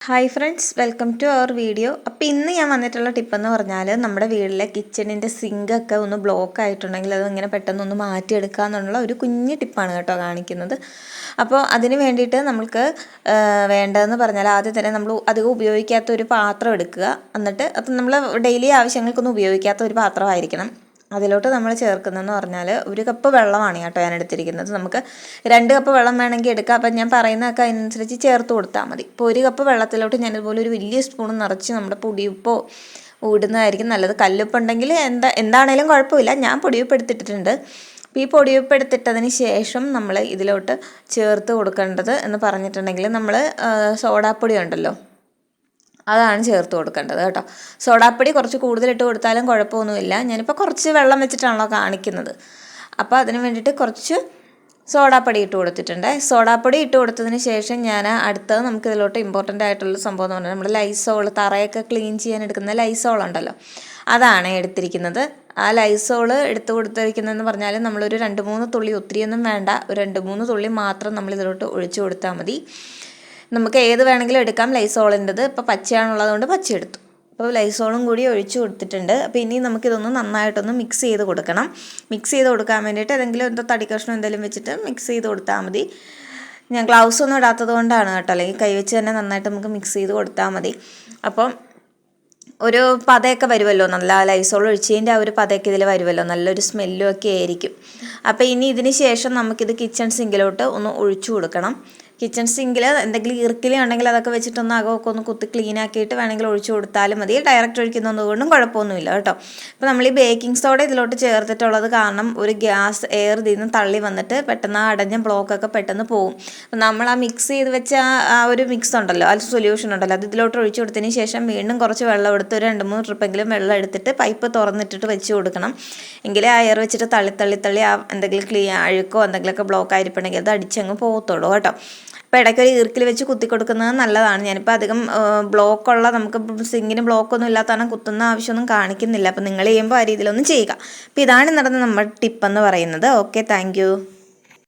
Hi friends welcome to our video അപ്പോൾ ഇന്ന് ഞാൻ വന്നിട്ടുള്ള ടിപ്പെന്ന് പറഞ്ഞാൽ നമ്മുടെ വീട്ടിലെ കിച്ചണിന്റെ സിങ്കൊക്കെ ഒന്ന് ബ്ലോക്ക് ആയിട്ടുണ്ടെങ്കിൽ അത് ഇങ്ങനെ പെട്ടെന്നൊന്ന് മാറ്റിയെടുക്കുക എന്നുള്ള ഒരു കുഞ്ഞ് ടിപ്പാണ് കേട്ടോ കാണിക്കുന്നത്. അപ്പോൾ അതിന് വേണ്ടിയിട്ട് നമുക്ക് വേണ്ടതെന്ന് പറഞ്ഞാൽ ആദ്യം തന്നെ നമ്മൾ അധികം ഉപയോഗിക്കാത്ത ഒരു പാത്രം എടുക്കുക. എന്നിട്ട് അത് നമ്മൾ ഡെയിലി ആവശ്യങ്ങൾക്കൊന്നും ഉപയോഗിക്കാത്ത ഒരു പാത്രമായിരിക്കണം. അതിലോട്ട് നമ്മൾ ചേർക്കുന്നതെന്ന് പറഞ്ഞാൽ ഒരു കപ്പ് വെള്ളമാണ് കേട്ടോ ഞാൻ എടുത്തിരിക്കുന്നത്. നമുക്ക് രണ്ട് കപ്പ് വെള്ളം വേണമെങ്കിൽ എടുക്കാം. അപ്പം ഞാൻ പറയുന്നതൊക്കെ അതിനനുസരിച്ച് ചേർത്ത് കൊടുത്താൽ മതി. ഇപ്പോൾ ഒരു കപ്പ് വെള്ളത്തിലോട്ട് ഞാൻ ഇതുപോലെ ഒരു വലിയ സ്പൂൺ നിറച്ച് നമ്മുടെ പൊടിയുപ്പോ ഇടുന്നതായിരിക്കും നല്ലത്. കല്ലുപ്പുണ്ടെങ്കിൽ എന്താ എന്താണേലും കുഴപ്പമില്ല. ഞാൻ പൊടിയുപ്പ് എടുത്തിട്ടിട്ടുണ്ട്. അപ്പോൾ ഈ പൊടിയുപ്പ് എടുത്തിട്ടതിന് ശേഷം നമ്മൾ ഇതിലോട്ട് ചേർത്ത് കൊടുക്കേണ്ടത് എന്ന് പറഞ്ഞിട്ടുണ്ടെങ്കിൽ നമ്മൾ സോഡാപ്പൊടി ഉണ്ടല്ലോ അതാണ് ചേർത്ത് കൊടുക്കേണ്ടത് കേട്ടോ. സോഡാപ്പൊടി കുറച്ച് കൂടുതലിട്ട് കൊടുത്താലും കുഴപ്പമൊന്നുമില്ല. ഞാനിപ്പോൾ കുറച്ച് വെള്ളം വെച്ചിട്ടാണല്ലോ കാണിക്കുന്നത്. അപ്പോൾ അതിന് വേണ്ടിയിട്ട് കുറച്ച് സോഡാപ്പൊടി ഇട്ട് കൊടുത്തിട്ടുണ്ട്. സോഡാപ്പൊടി ഇട്ട് കൊടുത്തതിന് ശേഷം ഞാൻ അടുത്തത് നമുക്ക് ഇതിലോട്ട് ഇമ്പോർട്ടന്റ് ആയിട്ടുള്ള സംഭവം എന്ന് പറഞ്ഞാൽ നമ്മുടെ ലൈസോൾ തറയൊക്കെ ക്ലീൻ ചെയ്യാൻ എടുക്കുന്ന ലൈസോൾ ഉണ്ടല്ലോ. അതാണ് എടുത്തിരിക്കുന്നത്. ആ ലൈസോൾ എടുത്തു കൊടുത്തിരിക്കുന്നതെന്ന് പറഞ്ഞാൽ നമ്മളൊരു രണ്ട് മൂന്ന് തുള്ളി ഒത്തിരിയൊന്നും വേണ്ട. ഒരു രണ്ട് മൂന്ന് തുള്ളി മാത്രം നമ്മൾ ഇതിലോട്ട് ഒഴിച്ചു കൊടുത്താൽ മതി. നമുക്ക് ഏത് വേണമെങ്കിലും എടുക്കാം ലൈസോളിന്റെത്. ഇപ്പോൾ പച്ചയാണുള്ളതുകൊണ്ട് പച്ച എടുത്തു അപ്പോൾ ലൈസോളും കൂടി ഒഴിച്ചു കൊടുത്തിട്ടുണ്ട്. അപ്പോൾ ഇനി നമുക്കിതൊന്ന് നന്നായിട്ടൊന്ന് മിക്സ് ചെയ്ത് കൊടുക്കണം. മിക്സ് ചെയ്ത് കൊടുക്കാൻ വേണ്ടിയിട്ട് ഏതെങ്കിലും എന്തോ തടി കഷ്ണം എന്തെങ്കിലും വെച്ചിട്ട് മിക്സ് ചെയ്ത് കൊടുത്താൽ മതി. ഞാൻ ഗ്ലൗസ് ഒന്നും ഇടാത്തത് കൊണ്ടാണ് കേട്ടോ. അല്ലെങ്കിൽ കൈവച്ച് തന്നെ നന്നായിട്ട് നമുക്ക് മിക്സ് ചെയ്ത് കൊടുത്താൽ മതി. അപ്പം ഒരു പതയൊക്കെ വരുമല്ലോ. നല്ല ലൈസോൾ ഒഴിച്ചതിന്റെ ആ ഒരു പതയൊക്കെ ഇതിൽ വരുമല്ലോ. നല്ലൊരു സ്മെല്ലും ഒക്കെ ആയിരിക്കും. അപ്പോൾ ഇനി ഇതിന് ശേഷം നമുക്കിത് കിച്ചൺ സിങ്കിലോട്ട് ഒന്ന് ഒഴിച്ചു കൊടുക്കണം. കിച്ചൺ സിങ്കിൽ എന്തെങ്കിലും ഇറുക്കിലി ഉണ്ടെങ്കിൽ അതൊക്കെ വെച്ചിട്ടൊന്ന് അകമൊക്കെ ഒന്ന് കുത്തി ക്ലീൻ ആക്കിയിട്ട് വേണമെങ്കിൽ ഒഴിച്ചു കൊടുത്താലും മതി. ഡയറക്റ്റ് ഒഴിക്കുന്നതുകൊണ്ടും കുഴപ്പമൊന്നുമില്ല കേട്ടോ. അപ്പോൾ നമ്മൾ ഈ ബേക്കിംഗ് സോഡ ഇതിലോട്ട് ചേർത്തിട്ടുള്ളത് കാരണം ഒരു ഗ്യാസ് എയർ ഇതിൽ നിന്ന് തള്ളി വന്നിട്ട് പെട്ടെന്ന് ആ അടഞ്ഞ ബ്ലോക്കൊക്കെ പെട്ടെന്ന് പോകും അപ്പോൾ നമ്മൾ ആ മിക്സ് ചെയ്ത് വെച്ച ആ ഒരു മിക്സ് ഉണ്ടല്ലോ ആ സൊല്യൂഷൻ ഉണ്ടല്ലോ അത് ഇതിലോട്ട് ഒഴിച്ചു കൊടുത്തതിന് ശേഷം വീണ്ടും കുറച്ച് വെള്ളം എടുത്ത് ഒരു രണ്ട് മൂന്ന് ട്രിപ്പെങ്കിലും വെള്ളം എടുത്തിട്ട് പൈപ്പ് തുറന്നിട്ടിട്ട് വെച്ച് കൊടുക്കണം. എങ്കിലേ ആ എയർ വെച്ചിട്ട് തള്ളി തള്ളി തള്ളി ആ എന്തെങ്കിലും ക്ലീ അഴുക്കോ എന്തെങ്കിലുമൊക്കെ ബ്ലോക്ക് ആയിരിക്കണമെങ്കിൽ അത് അടിച്ചങ്ങ് പോകത്തുള്ളൂ കേട്ടോ. അപ്പോൾ ഇടയ്ക്ക് ഒരു ഈർക്കിൽ വെച്ച് കുത്തി കൊടുക്കുന്നത് നല്ലതാണ്. ഞാനിപ്പോൾ അധികം ബ്ലോക്കുള്ള നമുക്ക് സിങ്ങിന് ബ്ലോക്കൊന്നും ഇല്ലാത്തതാണ് കുത്തുന്ന ആവശ്യമൊന്നും കാണിക്കുന്നില്ല. അപ്പോൾ നിങ്ങൾ ചെയ്യുമ്പോൾ ആ രീതിയിലൊന്നും ചെയ്യുക. അപ്പോൾ ഇതാണ് നടന്ന നമ്മുടെ ടിപ്പെന്ന് പറയുന്നത്. Okay thank